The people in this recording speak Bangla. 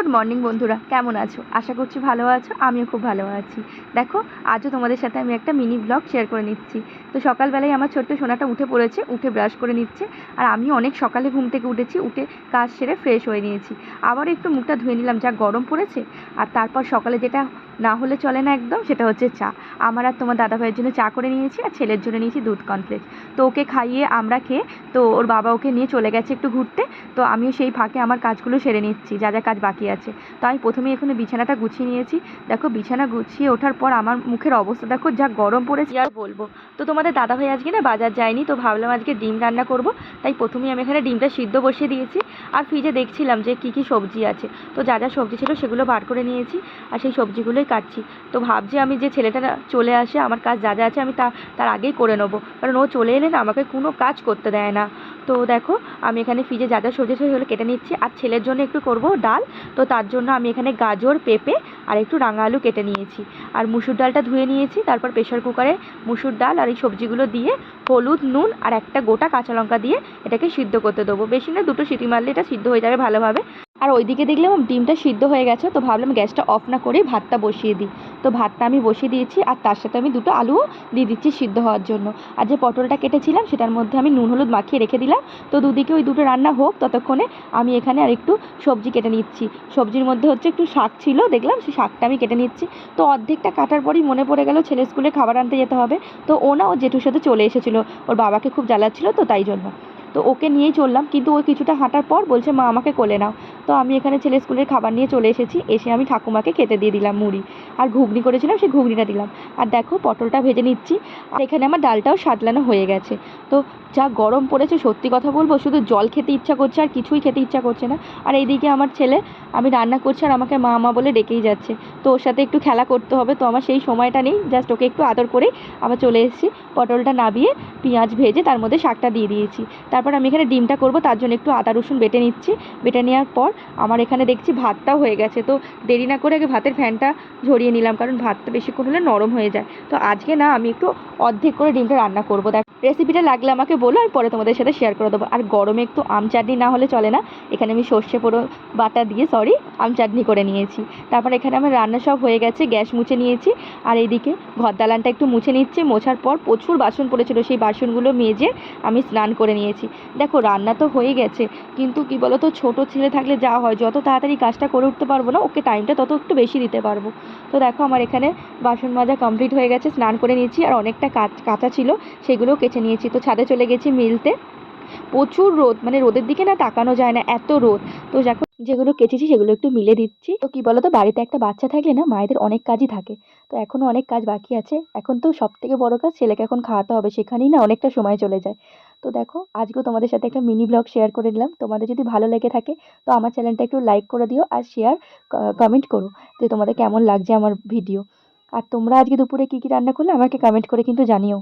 গুড মর্নিং বন্ধুরা, কেমন আছো? আশা করছি ভালো আছো, আমিও খুব ভালো আছি। দেখো, আজও তোমাদের সাথে আমি একটা মিনি ব্লগ শেয়ার করে নিচ্ছি। তো সকালবেলায় আমার ছোট্ট সোনাটা উঠে পড়েছে, উঠে ব্রাশ করে নিচ্ছে, আর আমি অনেক সকালে ঘুম থেকে উঠেছি, উঠে কাজ সেরে ফ্রেশ হয়ে নিয়েছি। আবার একটু মুখটা ধুয়ে নিলাম, যা গরম পড়েছে, আর তারপর সকালে যেটা না হলে চলে না একদম, সেটা হচ্ছে চা। আমার আর তোমার দাদা ভাইয়ের জন্য চা করে নিয়েছি আর ছেলের জন্য নিয়েছি দুধ কমপ্লেক্স তো ওকে খাইয়ে আমরা খেয়ে, তো ওর বাবা ওকে নিয়ে চলে গেছে একটু ঘুরতে, তো আমিও সেই ফাঁকে আমার কাজগুলো সেরে নিচ্ছি, যা যা কাজ বাকি আছে। তো আমি প্রথমেই এখানে বিছানাটা গুছিয়ে নিয়েছি। দেখো বিছানা গুছিয়ে ওঠার পর আমার মুখের অবস্থা, দেখো যা গরম পড়েছে। আর বলব? তো তোমাদের দাদা ভাই আজকে না বাজার যায়নি, তো ভাবলাম আজকে ডিম রান্না করব, তাই প্রথমেই আমি এখানে ডিমটা সিদ্ধ বসিয়ে দিয়েছি। আর ফ্রিজে দেখছিলাম যে কী কী সবজি আছে। তো যা যা সবজি ছিল সেগুলো বার করে নিয়েছি, আর সেই সবজিগুলোই কাটছি। তো ভাবছি আমি যে ছেলেটা চলে আসে, আমার কাজ যা যা আছে আমি তা, তার আগেই করে নেব। কারণ ও চলে এলে না আমাকে কোনো কাজ করতে দেয় না। তো দেখো, আমি এখানে ফ্রিজে যা যা সবজি সেগুলো কেটে নিচ্ছি। আর ছেলের জন্য একটু করব ডাল। তো তার জন্য আমি এখানে গাজর, পেঁপে আর একটু রাঙা আলু কেটে নিয়েছি। আর মুসুর ডালটা ধুয়ে নিয়েছি, তারপর প্রেশার কুকারে মুসুর ডাল আর এই সবজিগুলো দিয়ে হলুদ, নুন আর একটা গোটা কাঁচা লঙ্কা দিয়ে এটাকে সিদ্ধ করতে দেবো। বেশি না, দুটো সিটি মারলে এটা সিদ্ধ হয়ে যাবে ভালোভাবে। আর ওইদিকে দেখলাম ডিমটা সিদ্ধ হয়ে গেছে, তো ভাবলাম গ্যাসটা অফ না করে ভাতটা বসিয়ে দিই। তো ভাতটা আমি বসিয়ে দিয়েছি আর তার সাথে আমি দুটো আলুও দিয়ে দিচ্ছি সিদ্ধ হওয়ার জন্য। আর যে পটলটা কেটেছিলাম সেটার মধ্যে আমি নুন হলুদ মাখিয়ে রেখে দিলাম। তো দুদিকে ওই দুটো রান্না হোক, ততক্ষণে আমি এখানে আর একটু সবজি কেটে নিচ্ছি। সবজির মধ্যে হচ্ছে একটু শাক ছিল, দেখলাম সেই শাকটা আমি কেটে নিচ্ছি। তো অর্ধেকটা কাটার পরই মনে পড়ে গেল ছেলে স্কুলে খাবার আনতে যেতে হবে। তো ও না, ওর জেঠুর সাথে চলে এসেছিল। ওর বাবাকে খুব জ্বালাচ্ছিল তো তাই জন্য। তো ওকে নিয়েই চললাম, কিন্তু ও কিছুটা হাঁটার পর বলছে, মা, আমাকে কোলে নাও। তো আমি এখানে ছেলে স্কুলের খাবার নিয়ে চলে এসেছি। এসে আমি ঠাকুমাকে খেতে দিয়ে দিলাম মুড়ি। আর ঘুগনি করেছিলাম, সেই ঘুগনিটা দিলাম। আর দেখো, পটলটা ভেজে নিচ্ছি। আর এখানে আমার ডালটাও সাতলানো হয়ে গেছে। তো যা গরম পড়েছে, সত্যি কথা বলব, শুধু জল খেতে ইচ্ছা করছে আর কিছুই খেতে ইচ্ছা করছে না। আর এইদিকে আমার ছেলে, আমি রান্না করছি আর আমাকে মা মা বলে ডেকেই যাচ্ছে। তো ওর সাথে একটু খেলা করতে হবে, তো আমার সেই সময়টা নেই। জাস্ট ওকে একটু আদর করেই আবার চলে এসেছি। পটলটা নাবিয়ে পেঁয়াজ ভেজে তার মধ্যে শাকটা দিয়ে দিয়েছি। তারপর আমি এখানে ডিমটা করব, তার জন্য একটু আদা রসুন বেটে নিচ্ছি। বেটে নেওয়ার পর আমার এখানে দেখছি ভাতটাও হয়ে গেছে। তো দেরি না করে আগে ভাতের ফ্যানটা ঝরিয়ে নিলাম, কারণ ভাতটা বেশিক্ষণ হলে নরম হয়ে যায়। তো আজকে না আমি একটু অর্ধেক করে ডিমটা রান্না করব। দেখ রেসিপিটা লাগলে আমাকে বলো, আর পরে তোমাদের সাথে শেয়ার করে দেবো। আর গরমে একটু আম চাটনি না হলে চলে না। এখানে আমি সর্ষে পোড়ো বাটা দিয়ে সরি আম চাটনি করে নিয়েছি। তারপর এখানে আমার রান্না সব হয়ে গেছে, গ্যাস মুছে নিয়েছি। আর এইদিকে ঘর দালানটা একটু মুছে নিচ্ছে। মোছার পর প্রচুর বাসন পড়েছিল, সেই বাসনগুলো মেজে আমি স্নান করে নিয়েছি। দেখো, রান্না তো হয়ে গেছে, কিন্তু কি বলো তো ছোটো ছেলে থাকলে যা হয়, যত তাড়াতাড়ি কাজটা করে উঠতে পারব না, ওকে টাইমটা তত একটু বেশি দিতে পারব। তো দেখো, আমার এখানে বাসন মাজা কমপ্লিট হয়ে গেছে, স্নান করে নিয়েছি। আর অনেকটা কাচ ছিল, সেগুলোও কেচে নিয়েছি। তো ছাদে চলে গেছি মিলতে। প্রচুর রোদ মানে রোদের দিকে না তাকানো যায় না, এত রোদ। তো যখন যেগুলো কেচেছি সেগুলো একটু মিলে দিচ্ছি। তো কি বলো তো বাড়িতে একটা বাচ্চা থাকলে না মায়েদের অনেক কাজই থাকে। তো এখনও অনেক কাজ বাকি আছে। এখন তো সব থেকে বড় কাজ ছেলেকে এখন খাওয়াতে হবে, সেখানেই না অনেকটা সময় চলে যায়। তো দেখো, আজকেও তোমাদের সাথে একটা মিনি ব্লগ শেয়ার করে দিলাম। তোমাদের যদি ভালো লেগে থাকে, তো আমার চ্যানেলটা একটু লাইক করে দিও আর শেয়ার কমেন্ট করো যে তোমাদের কেমন লাগছে আমার ভিডিও। আর তোমরা আজকে দুপুরে কী কী রান্না করলে আমাকে কমেন্ট করে কিন্তু জানিও।